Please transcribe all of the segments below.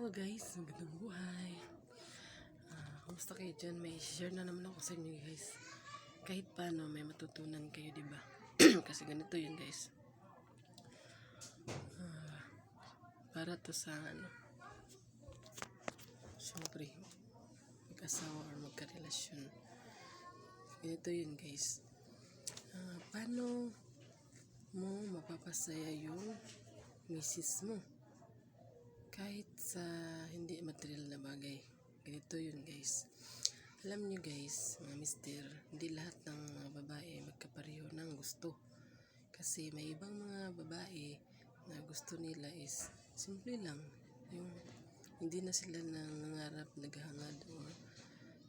Hello guys, magandang buhay. Ah, kumusta kayo dyan? May share na naman ako sa inyo guys. Kahit paano may matutunan kayo, di ba? Kasi ganito yun guys. Ah, para to sa ano, syempre, mag-asawa or magka-relasyon. Ganito yun guys. Ah, paano mo mapapasaya yung misis mo? Kahit sa hindi material na bagay. Ganito yun guys. Alam nyo guys, mga mister, hindi lahat ng babae magkapareho ng gusto. Kasi may ibang mga babae na gusto nila is simple lang. Yung hindi na sila nangangarap, naghahangad o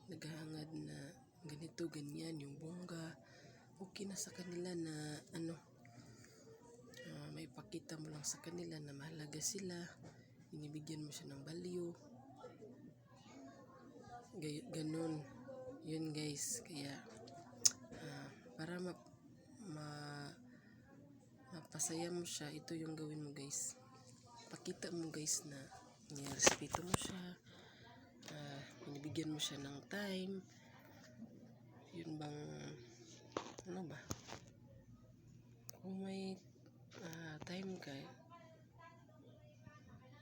naghahangad na ganito, ganyan, yung bongga. Okay na sa kanila na ano, ah, may pakita mo lang sa kanila na mahalaga sila binibigyan mo siya ng value Gay- ganun. Yun guys. Kaya ah, para ma, ma mapasaya mo siya ito yung gawin mo guys. Pakita mo guys na nirespeto mo siya. Ah, binibigyan mo siya ng time. Yun bang ano ba kung may ah, time ka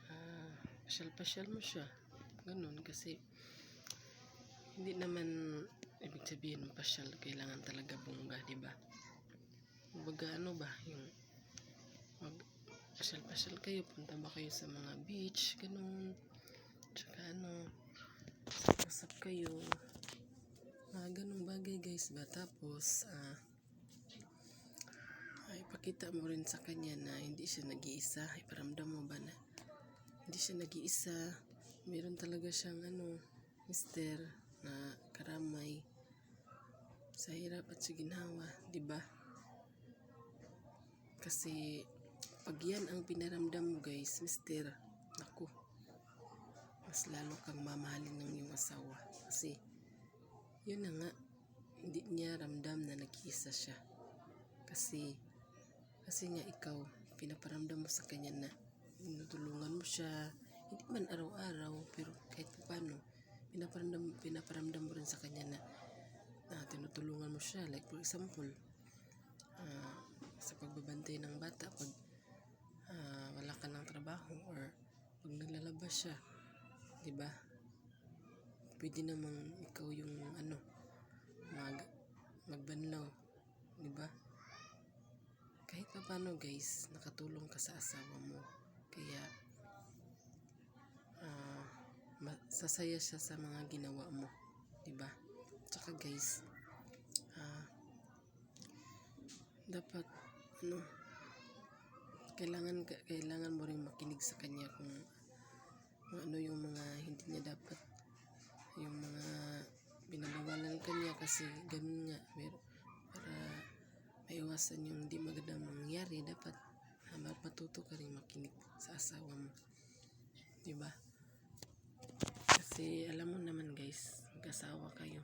ah, pasyal-pasyal mo siya. Ganun, kasi hindi naman ibig sabihin pasyal, kailangan talaga bongga, di ba? Kumbaga ano ba, yung mag pasyal-pasyal kayo, punta ba kayo sa mga beach, ganun. Tsaka ano, usap kayo. Mga ganung bagay guys ba? Tapos, ah, ay pakita mo rin sa kanya na hindi siya nag-iisa. Iparamdam mo ba na hindi siya nag-iisa. Meron talaga siyang ano, mister na karamay sa hirap at sa ginhawa, di ba? Kasi pag yan ang pinaramdam mo guys, mister, naku, mas lalo kang mamahalin ng iyong asawa. Kasi, yun na nga, hindi niya ramdam na nag-iisa siya. Kasi, kasi nga ikaw, pinaparamdam mo sa kanya na tinutulungan mo siya, hindi man araw-araw, pero kahit paano, pinaparamdam, pinaparamdam mo rin sa kanya na, na tinutulungan mo siya. Like for example, ah, sa pagbabantay ng bata, pag ah, wala ka ng trabaho or pag naglalabas siya, di ba? Pwede namang ikaw yung ano, mag, magbanlaw, di ba? kahit pa paano guys, nakatulong ka sa asawa mo. Kaya, ma- sasaya siya sa mga ginawa mo. Diba? Tsaka guys, ah, dapat, ano, kailangan, ka- kailangan mo rin makinig sa kanya kung, ano yung mga hindi niya dapat yung mga binabawalan kanya kasi ganun nga mer- para maiwasan yung hindi magandang mangyari, dapat matuto ka rin makinig sa asawa mo. Di ba? Kasi alam mo naman guys, mag-asawa kayo.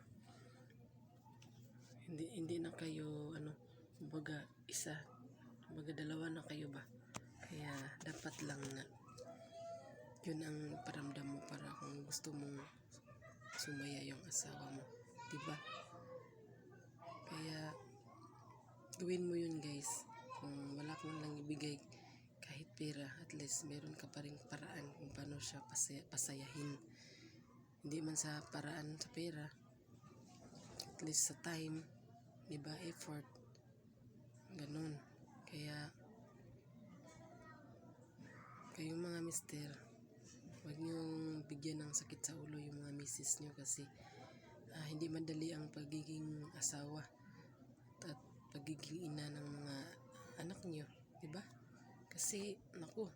Hindi hindi na kayo ano, kumbaga isa, kumbaga dalawa na kayo ba? Kaya dapat lang na yun ang paramdam mo para kung gusto mong sumaya yung asawa mo. Di ba? Kaya gawin mo yun guys kung wala ibigay kahit pera. At least meron ka pa rin paraan kung paano siya pasaya, pasayahin. Hindi man sa paraan sa pera. At least sa time di ba effort. Ganun. Kaya kayong mga mister huwag niyong bigyan ng sakit sa ulo yung mga misis niyo kasi ah, hindi madali ang pagiging asawa at pagiging ina ng mga anak niyo, 'di ba? Kasi naku,